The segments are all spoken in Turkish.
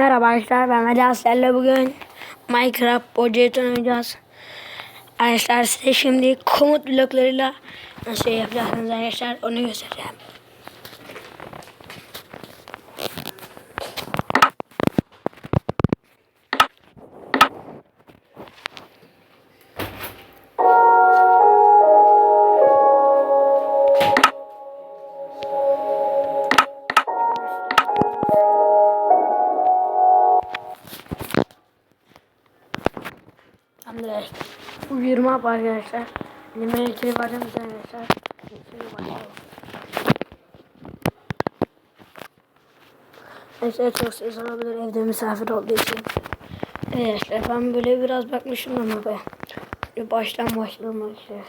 Merhaba arkadaşlar ben Mehmet sizlerle bugün Minecraft Project oynayacağız. Arkadaşlar size şimdi komut bloklarıyla nasıl yapacaksınız arkadaşlar onu göstereceğim. Tamamdır. Bu 20 hap arkadaşlar. Limon içeri bakın arkadaşlar. Şimdi başlayalım. Arkadaşlar çok ses olabilir evde misafir olduğu için. Evet ben böyle biraz bakmışım ama be. Böyle baştan başlayalım arkadaşlar.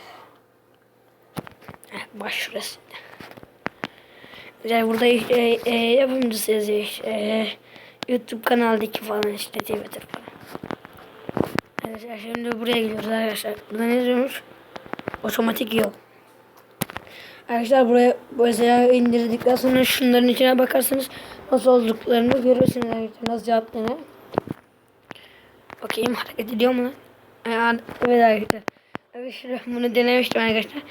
Baş şurası. Güzel burada işte e, yapımcısı yazıyor. E, YouTube kanaldaki falan işte Twitter falan. Arkadaşlar şimdi buraya gidiyoruz arkadaşlar. Burada ne diyormuş? Otomatik yol. Arkadaşlar buraya mesela indirdikten sonra şunların içine bakarsanız nasıl olduklarını görürsünüz arkadaşlar. Nasıl yaptığını. Bakayım hareket ediyor mu lan? Evet arkadaşlar. Arkadaşlar bunu denemiştim arkadaşlar.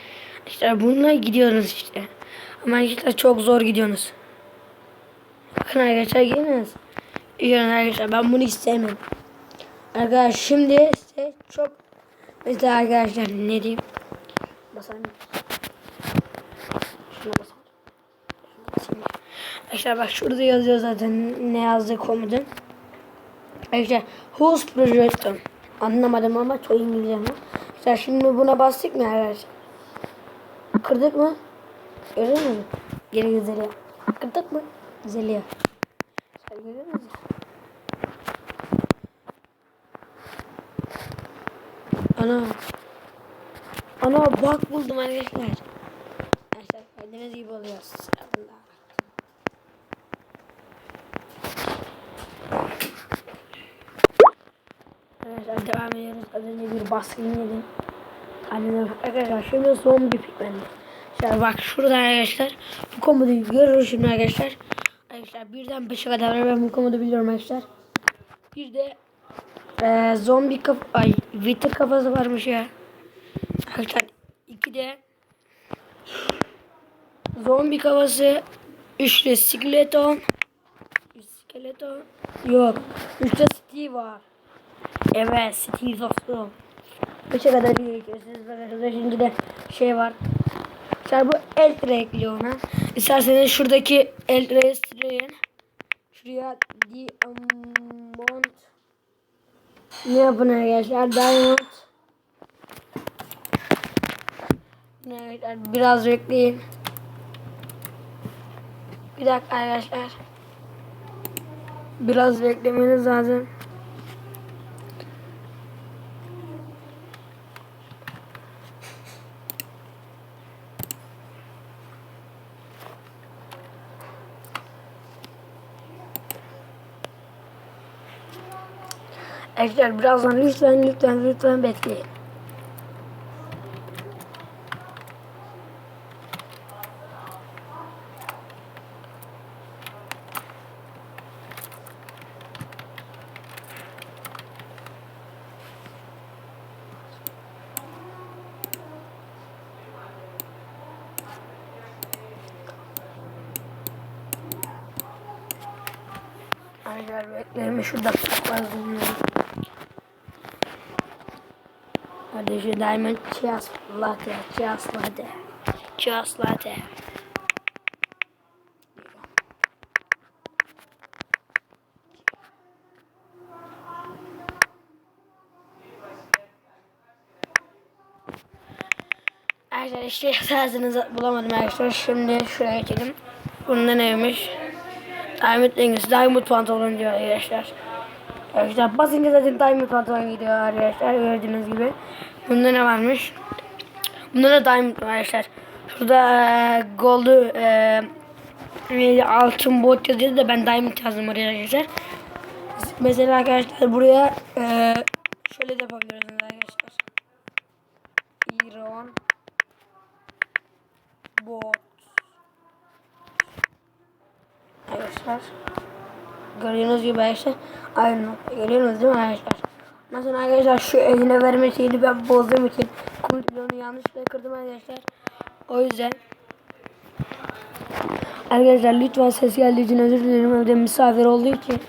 İşte bununla gidiyoruz işte. Ama arkadaşlar çok zor gidiyorsunuz. Bakın arkadaşlar geliniz. Gidiyorsunuz arkadaşlar ben bunu istemiyorum. Arkadaşlar şimdi size çok mesela arkadaşlar ne diyeyim? Basalım şuna basalım Şuna basayım. arkadaşlar bak şurada yazıyor zaten ne yazdığı komutun arkadaşlar who's projectum anlamadım ama çok İngilizce ama. Arkadaşlar şimdi buna bastık mı arkadaşlar? Kırdık mı? Gördünüz mü? Geri güzeliyor kırdık mı? Güzeliyor Ana. Ana bak buldum arkadaşlar. Arkadaşlar kendiniz gibi oluyoruz. Allah. Arkadaşlar devam ediyoruz. Az önce bir baskın yedim. Annene arkadaşlar şimdi son bir pikmendi. Arkadaşlar bak şurada arkadaşlar. Bu komodu görürüz şimdi arkadaşlar. Arkadaşlar birden 5'e kadar ben bu komodu biliyorum arkadaşlar. Bir de ee, zombi kaf ay Wither kafası varmış ya. Arkadaşlar iki de zombi kafası üçlü skeleton skeleton yok üçlü Steve var. Evet Steve dostum. Beşe kadar bir geçiyorsunuz. Arkadaşlar şimdi de şey var. Mesela bu Eltra ekliyor ona. İsterseniz şuradaki Eltra'yı sileyin. Şuraya Diamond ne yapın arkadaşlar? Diamond. Evet, biraz bekleyin. Bir dakika arkadaşlar. Biraz beklemeniz lazım. Arkadaşlar birazdan lütfen lütfen lütfen bekleyin. Arkadaşlar bekleyin şurada saklandım. Hadi şu diamond just latte, just latte, just latte. Arkadaşlar sazınızı bulamadım arkadaşlar. Şimdi şuraya geçelim. Bunda neymiş? Diamond Engels, Diamond pantolon diyor arkadaşlar. Arkadaşlar basınca zaten Diamond pantolon gidiyor arkadaşlar gördüğünüz gibi. Bunda ne varmış? Bunda da Diamond var arkadaşlar. Şurada e, Gold'u e, altın bot yazıyordu da ben Diamond yazdım oraya arkadaşlar. Mesela arkadaşlar buraya e, şöyle de yapabiliyorsunuz arkadaşlar. Iron bot arkadaşlar. Gördüğünüz gibi arkadaşlar aynı nokta. Görüyorsunuz değil mi arkadaşlar? Mesela arkadaşlar şu eline verme şeyini ben bozduğum için kontrolünü yanlışlıkla kırdım arkadaşlar. O yüzden Arkadaşlar lütfen ses geldiği için özür dilerim. Evde misafir olduğu için.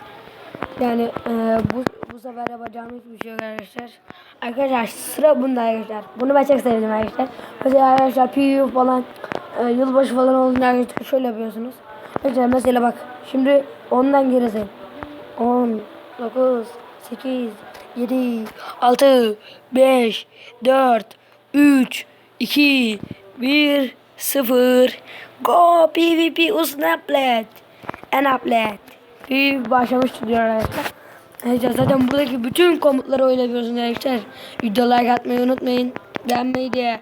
Yani e, bu, bu sefer yapacağım hiçbir şey yok arkadaşlar. Arkadaşlar sıra bunda arkadaşlar. Bunu ben çok sevdim arkadaşlar. Mesela arkadaşlar PU falan e, yılbaşı falan olduğunda arkadaşlar şöyle yapıyorsunuz. Mesela, mesela bak şimdi ondan geri sayın. 10, 9, 8, 7, 6, 5, 4, 3, 2, 1, 0. Go PvP Usnaplet. Enaplet. PvP başlamıştır diyor arkadaşlar. Arkadaşlar zaten buradaki bütün komutları öyle yapıyorsunuz arkadaşlar. Video like atmayı unutmayın. Beğenmeyi de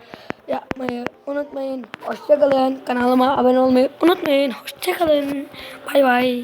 yapmayı unutmayın. Hoşçakalın. Kanalıma abone olmayı unutmayın. Hoşçakalın. Bay bay.